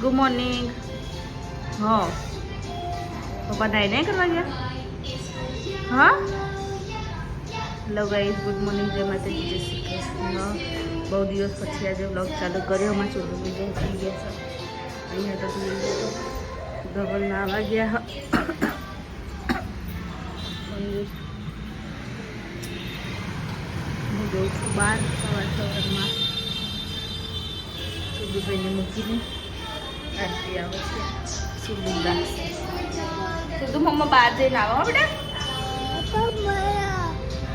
Good morning હો. નાઈ નહીં કરવા ગયા? હા? હેલો ગાઈઝ ગુડ મોર્નિંગ જય માતાજી, જય શ્રી કૃષ્ણ. બહુ દિવસ પછી આજે બ્લોગ ચાલુ કર્યો અમારે ચોખ્ખું બીજું થઈ ગયા છે. અહીંયા તો ધવલ નાવા ગયા. હું જઉં છું બહાર સવાર સવારમાં. મૂકીને. આંટી તું મમ્મા બહાર જઈને આવો બેટા.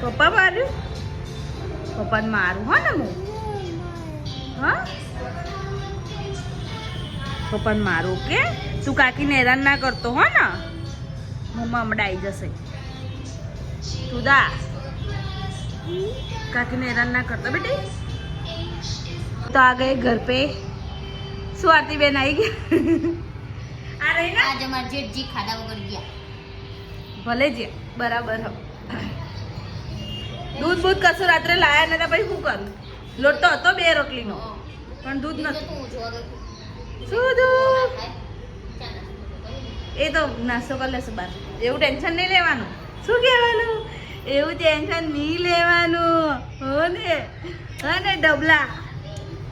પપ્પા માર્યું પપ્પાને મારું, હા ને હું? હા? પપ્પાને મારું, ઓકે? તું કાકીને હેરાન ના કરતો, હો ને? મમ્મા હમણાં આવી જશે. તું દા કાકીને હેરાન ના કરતો, બેટી. તો આ ગયે ઘર પે. શું આરતી બેન આવી ગયા. આ રહી ને? આજે મારા જેઠજી ખાધા વગર ગયા. ભલે જે બરાબર હો. દૂધ બૂધ કશું રાત્રે લાયા નતા પછી શું કરું? લોટ તો હતો બે રોટલીનો પણ દૂધ નથી શું દૂધ એ તો નાસ્તો કરી લેશું બાર. એવું ટેન્શન નહીં લેવાનું. શું કહેવાનું? એવું ટેન્શન નહીં લેવાનું. હો ને. હા ને ડબલા.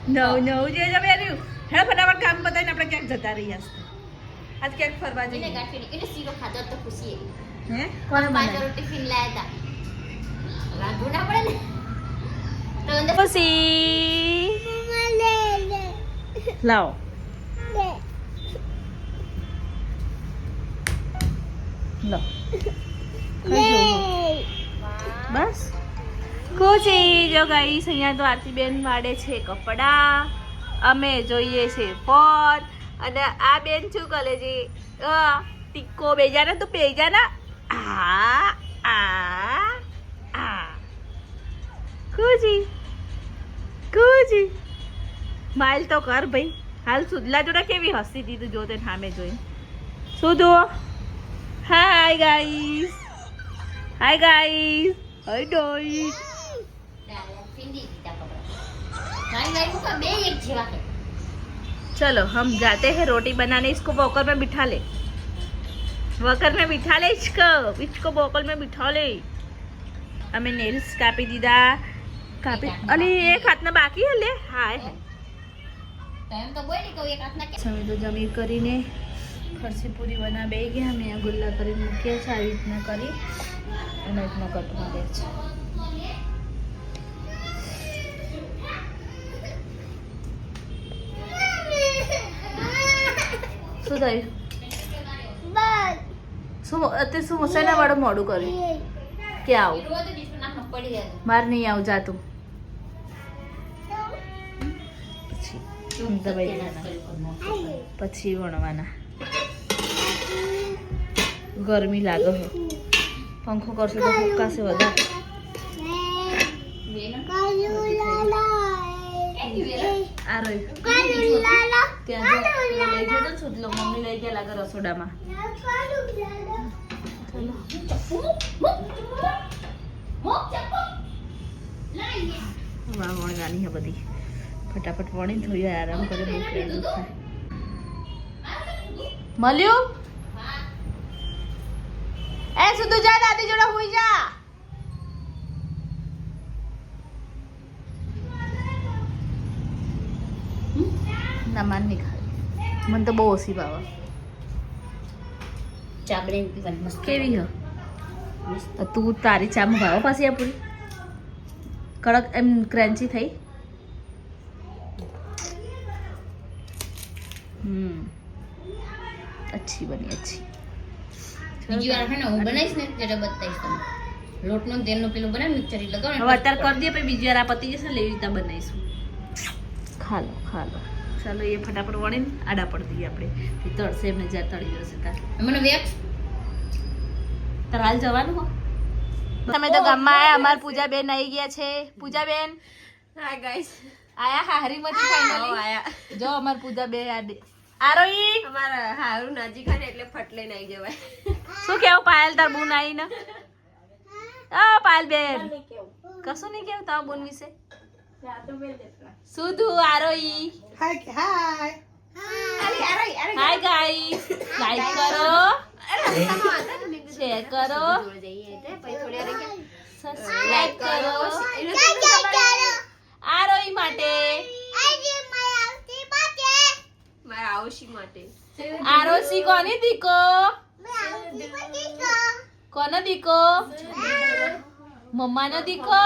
નવ નવ જે જમે રહ્યું. હે ફટાફટ કામ બતાવીને આપણે ક્યાંક જતા રહીએ. આજ ક્યાંક ફરવા જઈએ. ગાંઠી એને શીરો ખાધો તો ખુશી. હે? કોણ બનાવ્યું? ટિફિન લાયા હતા. રાંધવું ના પડે ને. તો અંદર ખુશી. લાવો. લો. બસ. ખુશી જો ગઈ અહીંયા તો આરતીબેન વાડે છે કપડા. અમે જોઈએ છે ફોન. અને આ બેન શું કરે છે? ટીકો બેજાના તો બેજાના? આ આ આ. કુજી કુજી માઇલ તો કર ભાઈ. હાલ સુદલા જોડે કેવી હસી દીધું જો તે સામે શું સુધુ hi guys hi guys hi guys પીંડી દીધા કપડા મારી વાઈફ ઉપર બે એક જેવા છે चलो हम जाते हैं रोटी बनाने इसको वॉकर में बिठा ले वॉकर में बिठा ले इसको इसको वॉकर में बिठा ले અમે નેલ્સ કાપી દીધા કાપી અને એક હાથના બાકી હે લે હાય હાય તો એમ તો બોલી કહું એક હાથના કે અમે તો જમી કરીને ફરસી પૂરી બના બે ગયા અમે આ ગુલ્લા કરીને મૂક્યા છે આવી રીતના કરી અને રીતના કટ મારે છે શું થયું? શું અત્યારે શું મસાલા વાળું મોડું કર્યું? કે આવું? માર નહીં આવું જાતું. પછી પછી વણવાના. ગરમી લાગે છે પંખો કરશો તો ફૂકાશે વધારે આ રહ્યું. મમ્મી લઈ ગયા લાગે રસોડામાં. વણવાની બધી. ફટાફટ વણીને થોડી આરામ કરે મળ્યું એ સુધુ જા, દાદી જોડે હુઈ જા. ના, માન મને તો બહુ ઓછી ભાવે ચાબરે કેવી હ? તું તારી ચા ભાવે પાછી આ પૂરી. કડક એમ ક્રન્ચી થઈ. હમ. અચ્છી બની અચ્છી. બીજી વાર છે ને હું બનાવીશ ને ત્યારે બતાવીશ તમને. લોટનું ને તેલનું પેલું બનાવી મિક્સર લગાવ હવે અત્યારે કરી દે પછી બીજી વાર આ પતી જશે ને એવી રીતે બનાવીશું. ખા લો ખા લો ચાલો એ ફટાફટ વણીને આડા પડી દઈએ આપણે. તળશે એમને જ્યાં તળી જશે ત્યાં મને વેક્સ. તારે હાલ જવાનું હો. તમે તો ગામમાં આયા અમાર પૂજાબેન આવી ગયા છે. પૂજાબેન? હાય ગાઈસ આયા મચી ફાઇનલી આયા. જો અમાર પૂજાબેન આડે આરોઈ અમારા હારું નજીક ખાને એટલે ફટ લઈને આવી જવાય. શું કેવું પાયલ તાર બુન આવીને આ પાયલ બેન. કશું નહીં કેવું તારા બુન વિશે? સુધુ Arohi hi hi hi guys like કરો. શેર કરો. સબસ્ક્રાઇબ કરો. આરોહી માટે. મારા આવશી માટે. આરોસી કોની દીકો? કોનો દીકો? મમ્માનો દીકો?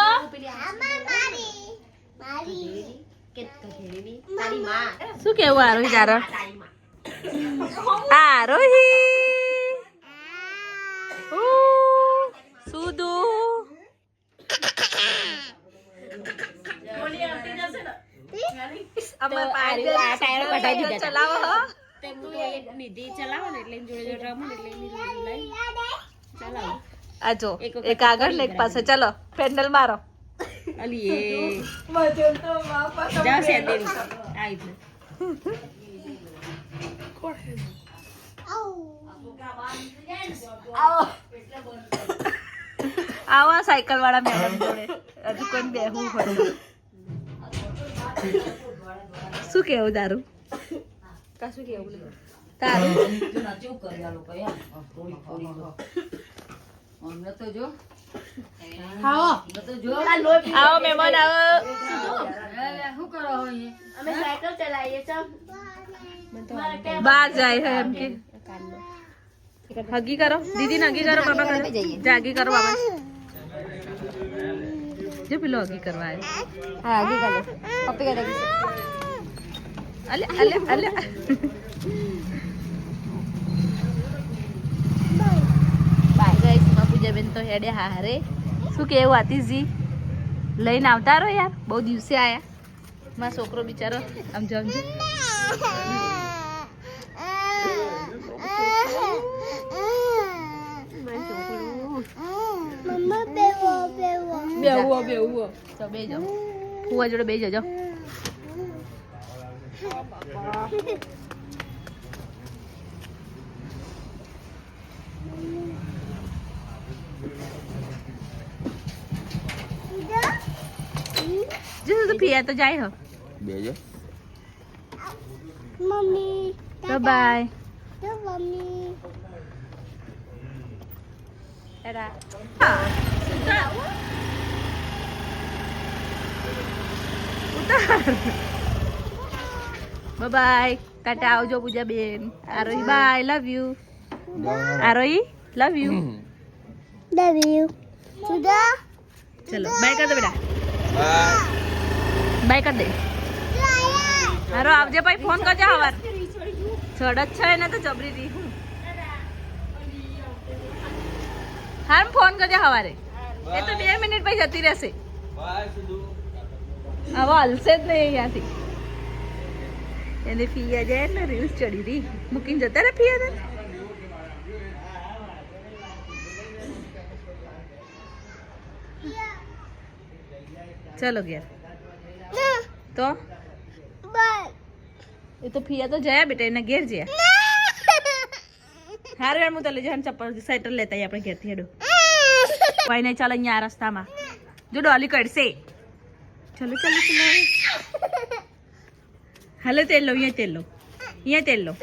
શું કેવું આરોહી તારો આરોહી સુધુ એક આગળ ને એક પાસે. ચલો પેન્ડલ મારો. અલી જાવ સેદેરી આવી જ આવા સાયકલ વાળા મેડમ જોડે હજુ કોઈ બેહવું પડે શું કેવું તારું કશું કેવું તારું આવો મહેમાન આવો. અમે સાયકલ ચલાવીએ ચમ બહાર જાય છે એમ કે. હગી કરો. દીદી ને હગી કરો બાબા કરો જાગી કરો બાબા જો પેલો હગી કરવા આવ્યો. હા પપ્પી અલે અલે અલે બાય પૂજાબેન તો હેડે હારે. શું કેવું આતિશજી? લઈને આવતા રહો યાર બહુ દિવસે આયા. મારો છોકરો બિચારો આમ જમજો બેહવો બેહવો તો બે જાઓ. ફુવા જોડે બે જજો જો તો પિયા તો જાય હો બેજો તો બાય બાય ટાટા આવજો પૂજા બેન Arohi bye love you Arohi love you ચલો બાય કર દે બેટા બાય કર દે હારો આવજે ભાઈ ફોન કરજો હવાર ચડત છે ને તો જબરી રી હું હા ફોન કરજો હવારે એ તો બે મિનિટ પછી જતી રહેશે। હવે હલશે જ નહીં અહીંયાથી। એને ફિયા જાય ને રીલ્સ ચડી રહી. મૂકીને જતા ને ફિયા ચલો ઘેર. તો? એ તો ફિયા તો જયા બેટા એના ઘેર જયા. હારું હું તો લઈ જવાનું ચપ્પલ સ્વેટર લેતા આપણે ઘેરથી હેડો. ભાઈ નહીં ચાલ અહીંયા આ રસ્તામાં. જો ડોલી કરશે. ચલો ચલો ચલો. હાલો તેલ લો અહીંયા તેલ લો. અહીંયા તેલ લો.